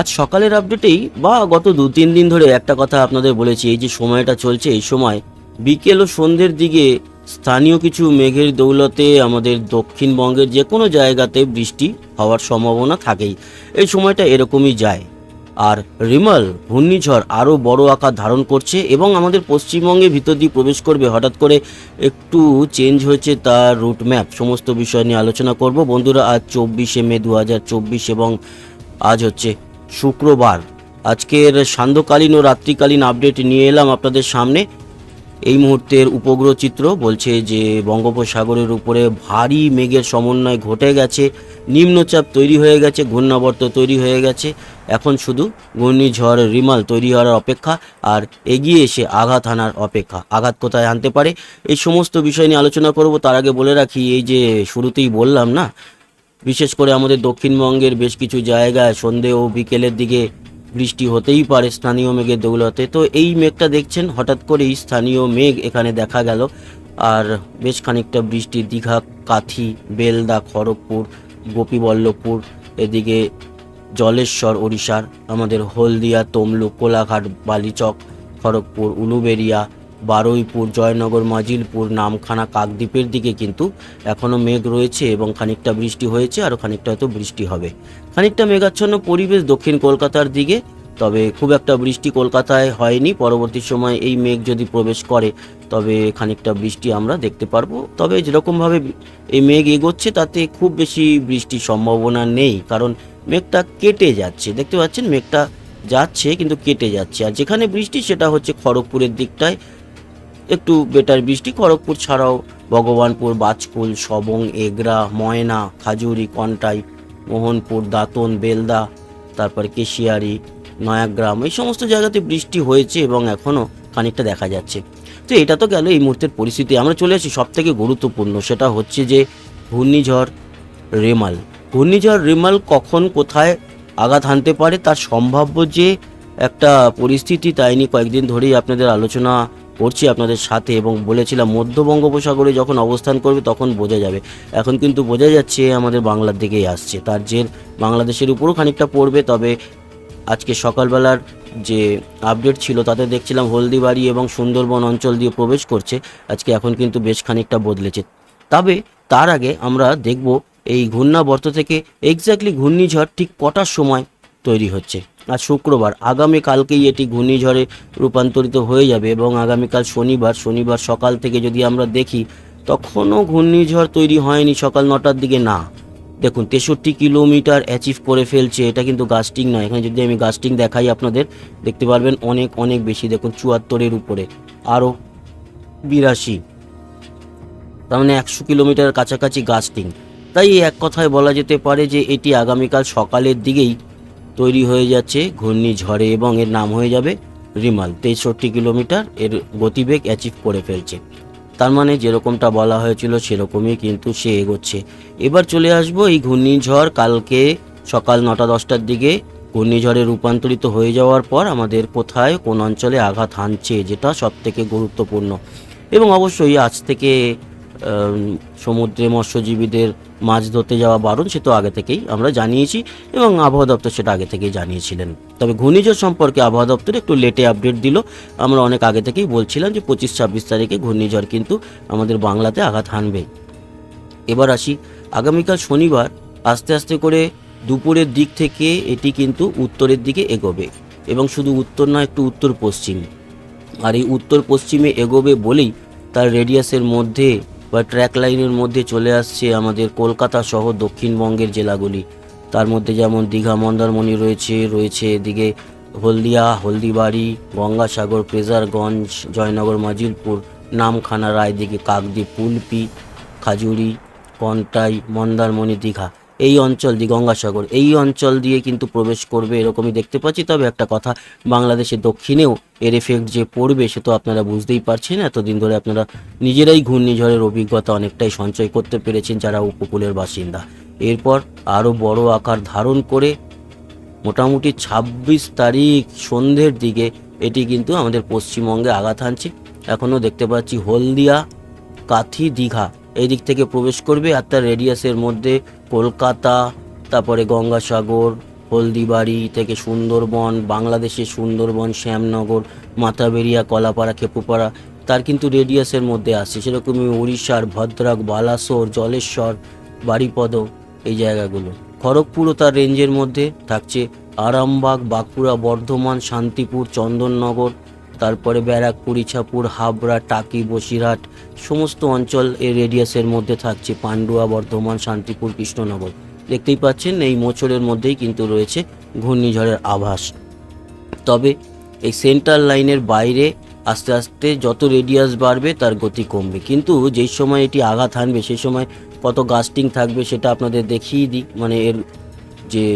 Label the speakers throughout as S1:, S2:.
S1: আজ সকালের আপডেটেই বা গত দু তিন দিন ধরে একটা কথা আপনাদের বলেছি, এই যে সময়টা চলছে, এই সময় বিকেল ও সন্ধ্যের দিকে স্থানীয় কিছু মেঘের দৌলতে আমাদের দক্ষিণবঙ্গের যে কোনো জায়গাতে বৃষ্টি হওয়ার সম্ভাবনা থাকেই। এই সময়টা এরকমই যায়। আর রিমাল, ঘূর্ণিঝড় আরও বড় আকার ধারণ করছে এবং আমাদের পশ্চিমবঙ্গে ভিতর দিয়ে প্রবেশ করবে, হঠাৎ করে একটু চেঞ্জ হয়েছে তার রুট ম্যাপ সমস্ত বিষয় নিয়ে আলোচনা করব। বন্ধুরা, আজ চব্বিশে মে দু হাজার চব্বিশ এবং আজ হচ্ছে শুক্রবার। আজকের সান্ধ্যকালীন ও রাত্রিকালীন আপডেট নিয়ে এলাম আপনাদের সামনে। এই মুহূর্তের উপগ্রহ চিত্র বলছে যে, বঙ্গোপসাগরের উপরে ভারী মেঘের সমন্বয় ঘটে গেছে, নিম্নচাপ তৈরি হয়ে গেছে, ঘূর্ণাবর্ত তৈরি হয়ে গেছে। এখন শুধু ঘূর্ণিঝড় রিমাল তৈরি হওয়ার অপেক্ষা আর এগিয়ে এসে আঘাত হানার অপেক্ষা। আঘাত কোথায় আনতে পারে, এই সমস্ত বিষয় নিয়ে আলোচনা করব। তার আগে বলে রাখি, এই যে শুরুতেই বললাম না বিশেষ করে আমাদের দক্ষিণবঙ্গের বেশ কিছু জায়গায় সন্ধে ও বিকেলের দিকে বৃষ্টি হতেই পারে স্থানীয় মেঘের দৌলতে। তো এই মেঘটা দেখছেন, হঠাৎ করেই স্থানীয় মেঘ এখানে দেখা গেল। আর বেশ খানিকটা বৃষ্টি, দীঘা, কাথি, বেলদা, খড়গপুর, গোপীবল্লভপুর, এদিকে জলেশ্বর, ওড়িশার, আমাদের হলদিয়া, তমলুক, কোলাঘাট, বালিচক, খড়গপুর, উলুবেরিয়া বারুইপুর, জয়নগর, মাজিলপুর, নামখানা, কাকদ্বীপের দিকে কিন্তু এখনও মেঘ রয়েছে এবং খানিকটা বৃষ্টি হয়েছে আরও খানিকটা হয়তো বৃষ্টি হবে। খানিকটা মেঘাচ্ছন্ন পরিবেশ দক্ষিণ কলকাতার দিকে, তবে খুব একটা বৃষ্টি কলকাতায় হয়নি। পরবর্তী সময় এই মেঘ যদি প্রবেশ করে, তবে খানিকটা বৃষ্টি আমরা দেখতে পারব। তবে যেরকমভাবে এই মেঘ এগোচ্ছে, তাতে খুব বেশি বৃষ্টির সম্ভাবনা নেই, কারণ মেঘটা কেটে যাচ্ছে। দেখতে পাচ্ছেন, মেঘটা যাচ্ছে, কিন্তু কেটে যাচ্ছে। আর যেখানে বৃষ্টি, সেটা হচ্ছে খড়গপুরের দিকটায়। একটু বেটার বৃষ্টি, খড়গপুর ছাড়াও ভগবানপুর, বাজকুল, সবং, এগরা, ময়না, খাজুরি, কন্টাই, মোহনপুর, দাঁতন, বেলদা, তারপর কেশিয়ারি, নয়াগ্রাম, এই সমস্ত জায়গাতে বৃষ্টি হয়েছে এবং এখনও খানিকটা দেখা যাচ্ছে। তো এটা তো গেল এই মুহূর্তের পরিস্থিতি। আমরা চলে আসি সব থেকে গুরুত্বপূর্ণ, সেটা হচ্ছে যে ঘূর্ণিঝড় রেমাল। ঘূর্ণিঝড় রেমাল কখন কোথায় আঘাত হানতে পারে, তার সম্ভাব্য যে একটা পরিস্থিতি, তাই নিয়ে কয়েকদিন ধরেই আপনাদের আলোচনা করছি আপনাদের সাথে এবং বলেছিলাম মধ্য বঙ্গোপসাগরে যখন অবস্থান করবে তখন বোঝা যাবে। এখন কিন্তু বোঝা যাচ্ছে আমাদের বাংলার দিকেই আসছে। তার জের বাংলাদেশের উপরও খানিকটা পড়বে, তবে আজকে সকালবেলার যে আপডেট ছিল তাতে দেখছিলাম হলদিবাড়ি এবং সুন্দরবন অঞ্চল দিয়ে প্রবেশ করছে। আজকে এখন কিন্তু বেশ খানিকটা বদলেছে। তবে তার আগে আমরা দেখব এই ঘূর্ণাবর্ত থেকে এক্স্যাক্টলি ঘূর্ণিঝড় ঠিক কটার সময় তৈরি হচ্ছে। আজ শুক্রবার, আগামীকালকেই এটি ঘূর্ণিঝড়ে রূপান্তরিত হয়ে যাবে এবং আগামীকাল শনিবার শনিবার সকাল থেকে যদি আমরা দেখি, তখনও ঘূর্ণিঝড় তৈরি হয়নি সকাল নটার দিকে, না। দেখুন, তেষট্টি কিলোমিটার অ্যাচিভ করে ফেলছে, এটা কিন্তু গাস্টিং নয়। এখানে যদি আমি গাস্টিং দেখাই আপনাদের, দেখতে পারবেন অনেক অনেক বেশি। দেখুন, চুয়াত্তরের উপরে, আরও বিরাশি। তার মানে একশো কিলোমিটার কাছাকাছি গাস্টিং। তাই এক কথায় বলা যেতে পারে যে এটি আগামীকাল সকালের দিকেই তৈরি হয়ে যাচ্ছে ঘূর্ণিঝড়ে এবং এর নাম হয়ে যাবে রিমাল। তেষট্টি কিলোমিটার এর গতিবেগ অ্যাচিভ করে ফেলছে। তার মানে যেরকমটা বলা হয়েছিল সেরকমই কিন্তু সে এগোচ্ছে। এবার চলে আসব এই ঘূর্ণিঝড়। কালকে সকাল নটা দশটার দিকে ঘূর্ণিঝড়ে রূপান্তরিত হয়ে যাওয়ার পর আমাদের কোথায়, কোন অঞ্চলে আঘাত হানছে, যেটা সব থেকে গুরুত্বপূর্ণ। এবং অবশ্যই আজ থেকে সমুদ্রে মৎস্যজীবীদের মাছ ধরতে যাওয়া বারণ, সে তো আগে থেকেই আমরা জানিয়েছি এবং আবহাওয়া দপ্তর সেটা আগে থেকেই জানিয়েছিলেন। তবে ঘূর্ণিঝড় সম্পর্কে আবহাওয়া দপ্তর একটু লেটে আপডেট দিল। আমরা অনেক আগে থেকেই বলছিলাম যে পঁচিশ ছাব্বিশ তারিখে ঘূর্ণিঝড় কিন্তু আমাদের বাংলাতে আঘাত হানবে। এবার আসি, আগামীকাল শনিবার আস্তে আস্তে করে দুপুরের দিক থেকে এটি কিন্তু উত্তরের দিকে এগোবে এবং শুধু উত্তর নয়, একটু উত্তর পশ্চিম আর এই উত্তর পশ্চিমে এগোবে বলেই তার রেডিয়াসের মধ্যে বা ট্র্যাক লাইনের মধ্যে চলে আসছে আমাদের কলকাতা সহ দক্ষিণবঙ্গের জেলাগুলি। তার মধ্যে যেমন দীঘা, মন্দারমণি রয়েছে রয়েছে এদিকে হলদিয়া, হলদিবাড়ি, গঙ্গাসাগর প্রেজারগঞ্জ জয়নগর, মাজিলপুর, নামখানা রায়দিকে কাকদ্বীপ পুলপি খাজুরি, কন্টাই, মন্দারমণি, দীঘা। এই অঞ্চল দিয়ে, গঙ্গাসাগর, এই অঞ্চল দিয়ে কিন্তু প্রবেশ করবে এরকমই দেখতে পাচ্ছি। তবে একটা কথা, বাংলাদেশের দক্ষিণেও এর এফেক্ট যে পড়বে সে তো আপনারা বুঝতেই পারছেন। এতদিন ধরে আপনারা নিজেরাই ঘূর্ণিঝড়ের অভিজ্ঞতা অনেকটাই সঞ্চয় করতে পেরেছেন যারা উপকূলের বাসিন্দা। এরপর আরও বড় আকার ধারণ করে মোটামুটি ছাব্বিশ তারিখ সন্ধ্যের দিকে এটি কিন্তু আমাদের পশ্চিমবঙ্গে আঘাত হানছে। এখনও দেখতে পাচ্ছি হলদিয়া কাথি দীঘা এই দিক থেকে প্রবেশ করবে আর তার রেডিয়াসের মধ্যে কলকাতা, তারপরে গঙ্গাসাগর, হলদিবাড়ি থেকে সুন্দরবন বাংলাদেশের সুন্দরবন, শ্যামনগর, মাথাবেরিয়া, কলাপাড়া, খেপুপাড়া, তার কিন্তু রেডিয়াসের মধ্যে আসছে সেরকমই উড়িষ্যার ভদ্রক, বালাসোর, জলেশ্বর বাড়িপদ এই জায়গাগুলো। খড়গপুরও তার রেঞ্জের মধ্যে থাকছে। আরামবাগ, বাঁকুড়া, বর্ধমান, শান্তিপুর, চন্দননগর তারপরে ব্যারাকপুর ইছাপুর হাবড়া, টাকি, বসিরহাট, সমস্ত অঞ্চল এই রেডিয়াসের মধ্যে থাকছে। পান্ডুয়া, বর্ধমান, শান্তিপুর, কৃষ্ণনগর। দেখতেই পাচ্ছেন, এই মোচড়ের মধ্যেই কিন্তু রয়েছে ঘূর্ণিঝড়ের আভাস। তবে এই সেন্ট্রাল লাইনের বাইরে আস্তে আস্তে যত রেডিয়াস বাড়বে, তার গতি কমবে। কিন্তু যেই সময় এটি আঘাত হানবে, সেই সময় কত গাস্টিং থাকবে, সেটা আপনাদের দেখিয়ে দিই। মানে এর যে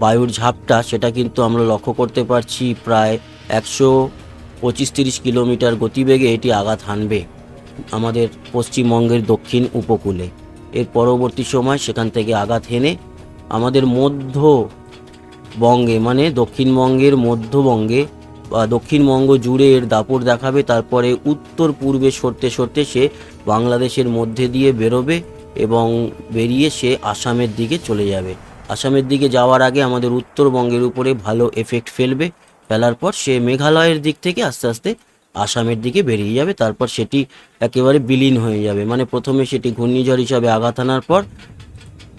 S1: বায়ুর ঝাপটা, সেটা কিন্তু আমরা লক্ষ্য করতে পারছি প্রায় একশো পঁচিশ তিরিশ কিলোমিটার গতিবেগে এটি আঘাত হানবে আমাদের পশ্চিমবঙ্গের দক্ষিণ উপকূলে। এর পরবর্তী সময় সেখান থেকে আঘাত হেনে আমাদের মধ্য বঙ্গে মানে দক্ষিণবঙ্গের মধ্যবঙ্গে বা দক্ষিণবঙ্গ জুড়ে এর দাপট দেখাবে, তারপরে উত্তর পূর্বে সরতে সরতে সে বাংলাদেশের মধ্যে দিয়ে বেরোবে এবং বেরিয়ে সে আসামের দিকে চলে যাবে। আসামের দিকে যাওয়ার আগে আমাদের উত্তরবঙ্গের উপরে ভালো এফেক্ট ফেলবে। ফেলার পর সে মেঘালয়ের দিক থেকে আস্তে আস্তে আসামের দিকে বেরিয়ে যাবে। তারপর সেটি একেবারে বিলীন হয়ে যাবে। মানে প্রথমে সেটি ঘূর্ণিঝড় হিসাবে আঘাত আনার পর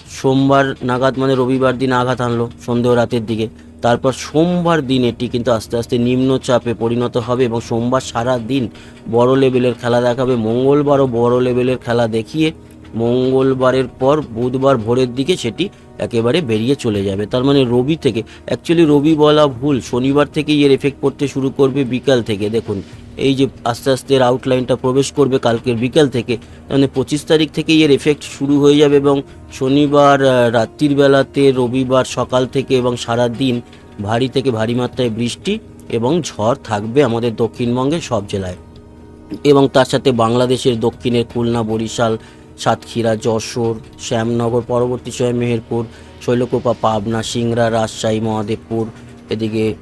S1: সোমবার নাগাদ মানে রবিবার দিন আঘাত আনলো সন্ধ্যে রাতের দিকে। তারপর সোমবার দিন এটি কিন্তু আস্তে আস্তে নিম্নচাপে পরিণত হবে এবং সোমবার সারা দিন বড় লেভেলের খেলা দেখাবে। মঙ্গলবারও বড় লেভেলের খেলা দেখিয়ে মঙ্গলবারের পর বুধবার ভোরের দিকে সেটি একেবারে বেরিয়ে চলে যাবে। তার মানে রবি থেকে অ্যাকচুয়ালি রবি বলা ভুল, শনিবার থেকেই এর এফেক্ট পড়তে শুরু করবে বিকাল থেকে। দেখুন, এই যে আস্তে আস্তে এর আউটলাইনটা প্রবেশ করবে কালকের বিকাল থেকে মানে পঁচিশ তারিখ থেকেই এর এফেক্ট শুরু হয়ে যাবে এবং শনিবার রাত্রির বেলাতে রবিবার সকাল থেকে এবং সারা দিন ভারী থেকে ভারী মাত্রায় বৃষ্টি এবং ঝড় থাকবে আমাদের দক্ষিণবঙ্গের সব জেলায়। এবং তার সাথে বাংলাদেশের দক্ষিণের খুলনা, বরিশাল সাতক্ষীরা, যশোর, শ্যামনগর, পরবর্তী সময় মেহেরপুর, শৈলকোপা, পাবনা, সিংড়া, রাজশাহী, মহাদেবপুর, এদিকে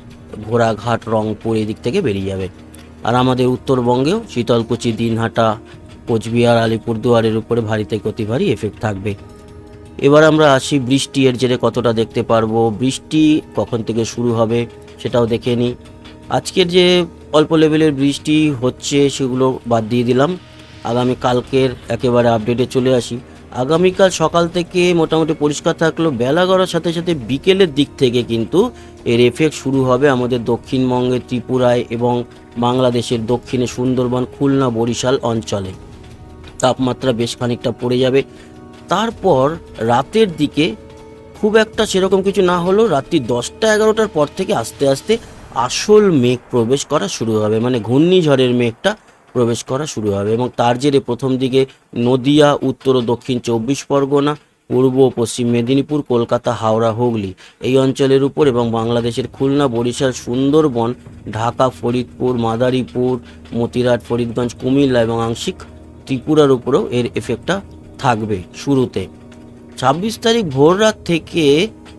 S1: ঘোড়াঘাট, রংপুর, এদিক থেকে বেরিয়ে যাবে। আর আমাদের উত্তরবঙ্গেও শীতলকুচি, দিনহাটা, কোচবিহার, আলিপুরদুয়ারের উপরে ভারী থেকে অতি ভারী এফেক্ট থাকবে। এবার আমরা আসি বৃষ্টি এর জেরে কতটা দেখতে পারব। বৃষ্টি কখন থেকে শুরু হবে সেটাও দেখে নিই। আজকের যে অল্প লেভেলের বৃষ্টি হচ্ছে সেগুলো বাদ দিয়ে দিলাম। আগামী কালকের একেবারে আপডেটে চলে আসি। আগামীকাল সকাল থেকে মোটামুটি পরিষ্কার থাকলেও বেলা গড়ার সাথে সাথে বিকেলের দিক থেকে কিন্তু এর এফেক্ট শুরু হবে আমাদের দক্ষিণবঙ্গে ত্রিপুরায় এবং বাংলাদেশের দক্ষিণে সুন্দরবন, খুলনা, বরিশাল অঞ্চলে। তাপমাত্রা বেশ খানিকটা পড়ে যাবে। তারপর রাতের দিকে খুব একটা সেরকম কিছু না হলেও রাত্রি দশটা এগারোটার পর থেকে আস্তে আস্তে আসল মেঘ প্রবেশ করা শুরু হবে। মানে ঘূর্ণিঝড়ের মেঘটা প্রবেশ করা শুরু হবে এবং তার জেরে প্রথম দিকে নদিয়া, উত্তর ও দক্ষিণ চব্বিশ পরগনা, পূর্ব ও পশ্চিম মেদিনীপুর, কলকাতা, হাওড়া, হুগলি এই অঞ্চলের উপর এবং বাংলাদেশের খুলনা, বরিশাল, সুন্দরবন, ঢাকা, ফরিদপুর, মাদারীপুর, মতিরাট, ফরিদগঞ্জ, কুমিল্লা এবং আংশিক ত্রিপুরার উপরেও এর এফেক্টটা থাকবে শুরুতে। ছাব্বিশ তারিখ ভোর রাত থেকে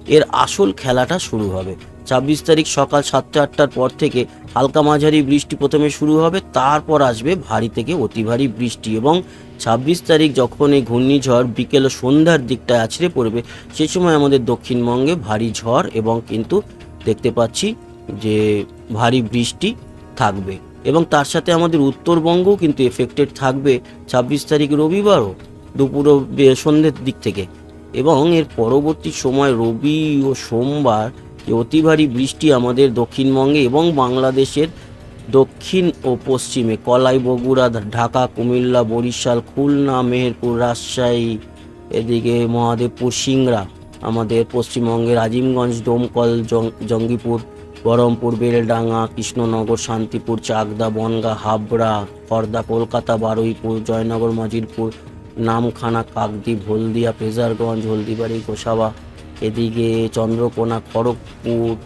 S1: এর আসল খেলাটা শুরু হবে। ছাব্বিশ তারিখ সকাল সাতটা আটটার পর থেকে হালকা মাঝারি বৃষ্টি প্রথমে শুরু হবে, তারপর আসবে ভারী থেকে অতি ভারী বৃষ্টি এবং ছাব্বিশ তারিখ যখন এই ঘূর্ণিঝড় বিকেল সন্ধ্যার দিকটায় আছড়ে পড়বে, সে সময় আমাদের দক্ষিণবঙ্গে ভারী ঝড় এবং কিন্তু দেখতে পাচ্ছি যে ভারী বৃষ্টি থাকবে এবং তার সাথে আমাদের উত্তরবঙ্গও কিন্তু এফেক্টেড থাকবে ছাব্বিশ তারিখ রবিবারও দুপুর সন্ধ্যের দিক থেকে এবং এর পরবর্তী সময় রবি ও সোমবার যে অতি ভারী বৃষ্টি আমাদের দক্ষিণবঙ্গে এবং বাংলাদেশের দক্ষিণ ও পশ্চিমে কলাই, বগুড়া, ঢাকা, কুমিল্লা, বরিশাল, খুলনা, মেহেরপুর, রাজশাহী, এদিকে মহাদেবপুর, সিংড়া, আমাদের পশ্চিমবঙ্গের আজিমগঞ্জ ডোমকল জঙ্গিপুর, বহরমপুর, বেলডাঙ্গা, কৃষ্ণনগর, শান্তিপুর, চাকদা, বনগা, হাবড়া, খর্দা, কলকাতা, বারুইপুর, জয়নগর, মজিরপুর, নামখানা, কাকদ্বীপ, হলদিয়া ফ্রেজারগঞ্জ হলদিবাড়ি, গোসাবা এদিকে চন্দ্রকোনা, খড়গপুর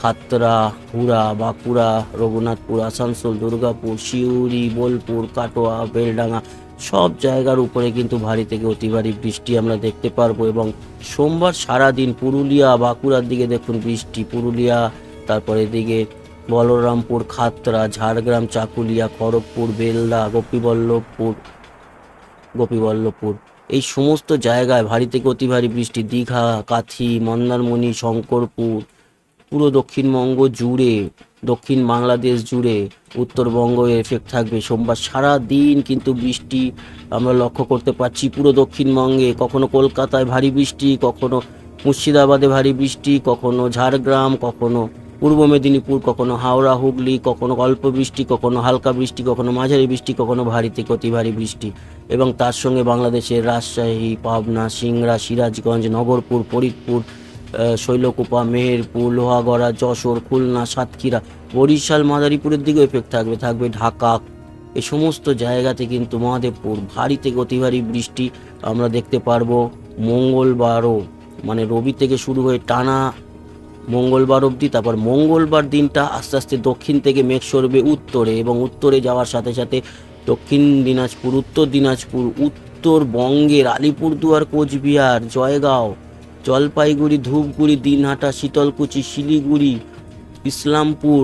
S1: খাতরা হুড়া বাঁকুড়া, রঘুনাথপুর, আসানসোল, দুর্গাপুর, সিউড়ি, বোলপুর, কাটোয়া, বেলডাঙ্গা সব জায়গার উপরে কিন্তু ভারী থেকে অতি ভারী বৃষ্টি আমরা দেখতে পারব এবং সোমবার সারা দিন পুরুলিয়া, বাঁকুড়ার দিকে দেখুন বৃষ্টি, পুরুলিয়া, তারপরে এদিকে বলরামপুর খাতরা ঝাড়গ্রাম, চাকুলিয়া, খড়গপুর, বেলদা, গোপীবল্লভপুর গোপীবল্লভপুর। এই সমস্ত জায়গায় ভারী থেকে অতি ভারী বৃষ্টি, দীঘা, কাথি, মন্দারমণি, শঙ্করপুর, পুরো দক্ষিণবঙ্গ জুড়ে, দক্ষিণ বাংলাদেশ জুড়ে উত্তরবঙ্গ এফেক্ট থাকবে। সোমবার সারা দিন কিন্তু বৃষ্টি আমরা লক্ষ্য করতে পারছি। পুরো দক্ষিণবঙ্গে কখনো কলকাতায় ভারী বৃষ্টি, কখনো মুর্শিদাবাদে ভারী বৃষ্টি, কখনো ঝাড়গ্রাম, কখনো পূর্ব মেদিনীপুর, কখনো হাওড়া, হুগলি, কখনো অল্প বৃষ্টি, কখনো হালকা বৃষ্টি, কখনো মাঝারি বৃষ্টি, কখনো ভারী থেকে অতি ভারী বৃষ্টি। এবং তার সঙ্গে বাংলাদেশের রাজশাহী, পাবনা, সিংড়া, সিরাজগঞ্জ, নগরপুর, ফরিদপুর শৈলকুপা, মেহেরপুর, লোহাগড়া, যশোর, খুলনা, সাতক্ষীরা, বরিশাল, মাদারীপুরের দিকেও এফেক্ট থাকবে। থাকবে ঢাকা। এই সমস্ত জায়গাতে কিন্তু মহাদেবপুর ভারী থেকে অতি ভারী বৃষ্টি আমরা দেখতে পারব মঙ্গলবারও। মানে রবি থেকে শুরু হয়ে টানা মঙ্গলবার অবধি, তারপর মঙ্গলবার দিনটা আস্তে আস্তে দক্ষিণ থেকে মেঘ সরবে উত্তরে এবং উত্তরে যাওয়ার সাথে সাথে দক্ষিণ দিনাজপুর, উত্তর দিনাজপুর উত্তরবঙ্গের আলিপুরদুয়ার, কোচবিহার, জয়গাঁও, জলপাইগুড়ি, ধূপগুড়ি, দিনহাটা, শীতলকুচি, শিলিগুড়ি, ইসলামপুর,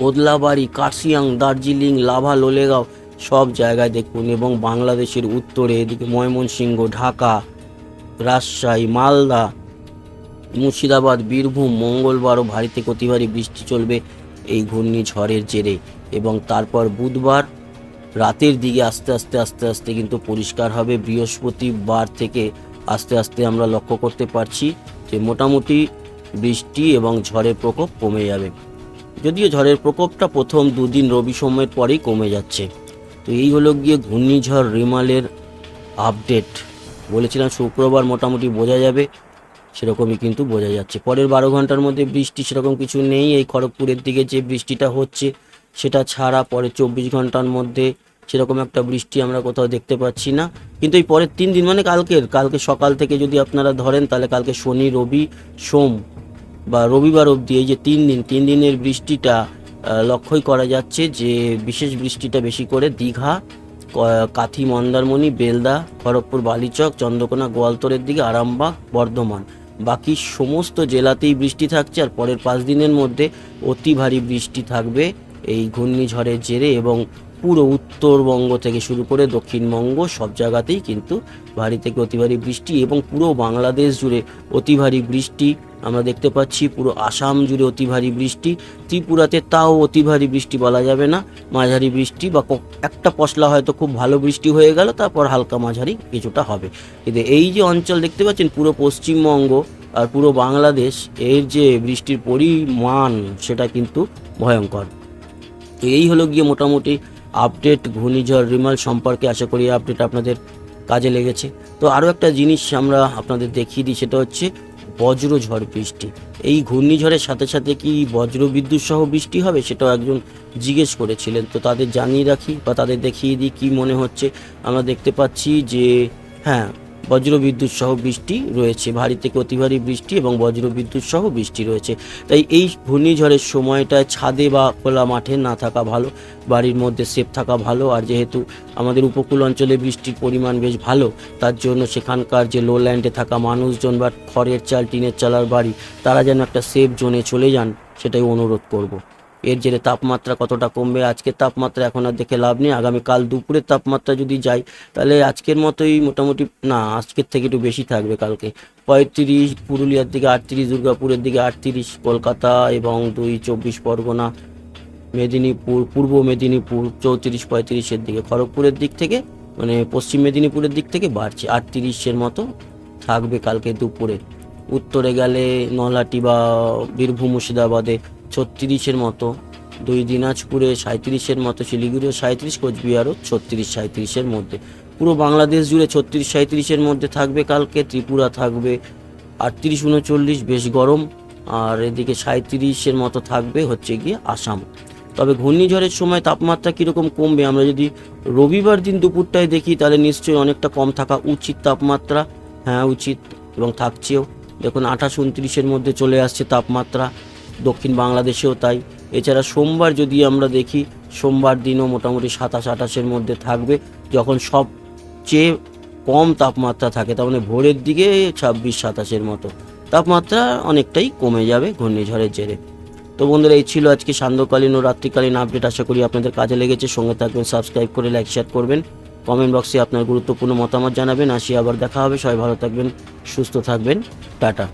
S1: ওদলাবাড়ি, কার্শিয়াং, দার্জিলিং, লাভা, লোলেগাঁও সব জায়গায় দেখুন এবং বাংলাদেশের উত্তরে এদিকে ময়মনসিংহ, ঢাকা, রাজশাহী, মালদা মুর্শিদাবাদ, বীরভূম মঙ্গলবারও ভারী থেকে অতি বৃষ্টি চলবে এই ঘূর্ণিঝড়ের জেরে এবং তারপর বুধবার রাতের দিকে আস্তে আস্তে আস্তে আস্তে কিন্তু পরিষ্কার হবে। বৃহস্পতিবার থেকে আস্তে আস্তে আমরা লক্ষ্য করতে পারছি যে মোটামুটি বৃষ্টি এবং ঝড়ের প্রকোপ কমে যাবে। যদিও ঝড়ের প্রকোপটা প্রথম দুদিন রবি সময়ের পরেই কমে যাচ্ছে। তো এই হলো গিয়ে ঘূর্ণিঝড় রিমালের আপডেট। বলেছিলাম শুক্রবার মোটামুটি বোঝা যাবে। সেরকমই কিন্তু বোঝা যাচ্ছে। পরের বারো ঘণ্টার মধ্যে বৃষ্টি সেরকম কিছু নেই। এই খড়গপুরের দিকে যে বৃষ্টিটা হচ্ছে, সেটা ছাড়া পরে চব্বিশ ঘণ্টার মধ্যে সেরকম একটা বৃষ্টি আমরা কোথাও দেখতে পাচ্ছি না। কিন্তু এই পরের তিন দিন মানে কালকের, কালকে সকাল থেকে যদি আপনারা ধরেন, তাহলে কালকে শনি, রবি, সোম বা রবিবার অবধি এই যে তিন দিন, তিন দিনের বৃষ্টিটা লক্ষ্যই করা যাচ্ছে যে বিশেষ বৃষ্টিটা বেশি করে দীঘা কাথি, মন্দারমণি, বেলদা, খড়গপুর, বালিচক, চন্দ্রকোনা, গোয়ালতরের দিকে, আরামবাগ, বর্ধমান। বাকি সমস্ত জেলাতেই বৃষ্টি থাকছে আর পরের পাঁচ দিনের মধ্যে অতি ভারী বৃষ্টি থাকবে। এই ঘূর্ণিঝড়ের জেরে এবং পুরো উত্তরবঙ্গ থেকে শুরু করে দক্ষিণবঙ্গ সব জায়গাতেই কিন্তু ভারী থেকে অতি ভারী বৃষ্টি এবং পুরো বাংলাদেশ জুড়ে অতি ভারী বৃষ্টি আমরা দেখতে পাচ্ছি। পুরো আসাম জুড়ে অতি ভারী বৃষ্টি। ত্রিপুরাতে তাও অতি ভারী বৃষ্টি বলা যাবে না। মাঝারি বৃষ্টি বা একটা পশলা হয়তো খুব ভালো বৃষ্টি হয়ে গেল, তারপর হালকা মাঝারি কিছুটা হবে। কিন্তু এই যে অঞ্চল দেখতে পাচ্ছেন, পুরো পশ্চিমবঙ্গ আর পুরো বাংলাদেশ, এর যে বৃষ্টির পরিমাণ সেটা কিন্তু ভয়ঙ্কর। এই হলো গিয়ে মোটামুটি আপডেট ঘূর্ণিঝড় রিমাল সম্পর্কে আশা করি আপডেট আপনাদের কাজে লেগেছে। তো আরও একটা জিনিস আমরা আপনাদের দেখিয়ে দিই, সেটা হচ্ছে বজ্র ঝড় বৃষ্টি। এই ঘূর্ণিঝড়ের সাথে সাথে কি বজ্র বিদ্যুৎ সহ বৃষ্টি হবে, সেটাও একজন জিজ্ঞেস করেছিলেন। তো তাদের জানিয়ে রাখি বা তাদের দেখিয়ে দিই কী মনে হচ্ছে। আমরা দেখতে পাচ্ছি যে হ্যাঁ বজ্র বিদ্যুৎ সহ বৃষ্টি রয়েছে। ভারী থেকে অতি ভারী বৃষ্টি এবং বজ্র বিদ্যুৎ সহ বৃষ্টি রয়েছে। তাই এই ঘূর্ণিঝড়ের সময়টায় ছাদে বা খোলা মাঠে না থাকা ভালো, বাড়ির মধ্যে সেফ থাকা ভালো। আর যেহেতু আমাদের উপকূল অঞ্চলে বৃষ্টির পরিমাণ বেশ ভালো, তার জন্য সেখানকার যে লো ল্যান্ডে থাকা মানুষজন বা খড়ের চাল, টিনের চালার বাড়ি, তারা যেন একটা সেফ জোনে চলে যান, সেটাই অনুরোধ করব। এর জেরে তাপমাত্রা কতটা কমবে? আজকের তাপমাত্রা এখন আর দেখে লাভ নেই। আগামীকাল দুপুরের তাপমাত্রা যদি যাই তাহলে আজকের মতোই মোটামুটি, না, আজকের থেকে একটু বেশি থাকবে কালকে। পঁয়ত্রিশ পুরুলিয়ার দিকে আটত্রিশ, দুর্গাপুরের দিকে আটত্রিশ, কলকাতা এবং দুই চব্বিশ পরগনা, মেদিনীপুর, পূর্ব মেদিনীপুর চৌত্রিশ, পঁয়ত্রিশের দিকে। খড়গপুরের দিক থেকে মানে পশ্চিম মেদিনীপুরের দিক থেকে বাড়ছে। আটত্রিশের মতো থাকবে কালকে দুপুরে। উত্তরে গেলে নলহাটি বা বীরভূম মুর্শিদাবাদে ছত্রিশের মতো, দুই দিনাজপুরে সাঁত্রিশের মতো, শিলিগুড়িও সাঁত্রিশ কোচবিহারও ছত্রিশ সাঁত্রিশের মধ্যে। পুরো বাংলাদেশ জুড়ে ছত্রিশ সাঁত্রিশের মধ্যে থাকবে কালকে, ত্রিপুরা থাকবে আটত্রিশ, উনচল্লিশ, বেশ গরম। আর এদিকে সাঁত্রিশের মতো থাকবে হচ্ছে গিয়ে আসাম। তবে ঘূর্ণিঝড়ের সময় তাপমাত্রা কীরকম কমবে, আমরা যদি রবিবার দিন দুপুরটায় দেখি, তাহলে নিশ্চয়ই অনেকটা কম থাকা উচিত তাপমাত্রা। হ্যাঁ উচিত এবং থাকছেও। দেখুন, আঠাশ, উনত্রিশের মধ্যে চলে আসছে তাপমাত্রা। দক্ষিণ বাংলাদেশেও তাই। এছাড়া সোমবার যদি আমরা দেখি, সোমবার দিনও মোটামুটি সাতাশ, আঠাশের মধ্যে থাকবে। যখন সবচেয়ে কম তাপমাত্রা থাকে, তার মানে ভোরের দিকে ছাব্বিশ, সাতাশের মতো। তাপমাত্রা অনেকটাই কমে যাবে ঘূর্ণিঝড়ের জেরে। তো বন্ধুরা, এই ছিল আজকে সান্ধ্যকালীন ও রাত্রিকালীন আপডেট। আশা করি আপনাদের কাজে লেগেছে। সঙ্গে থাকবেন, সাবস্ক্রাইব করে লাইক, শেয়ার করবেন। কমেন্ট বক্সে আপনার গুরুত্বপূর্ণ মতামত জানাবেন। আসি আবার দেখা হবে। সবাই ভালো থাকবেন, সুস্থ থাকবেন। টাটা।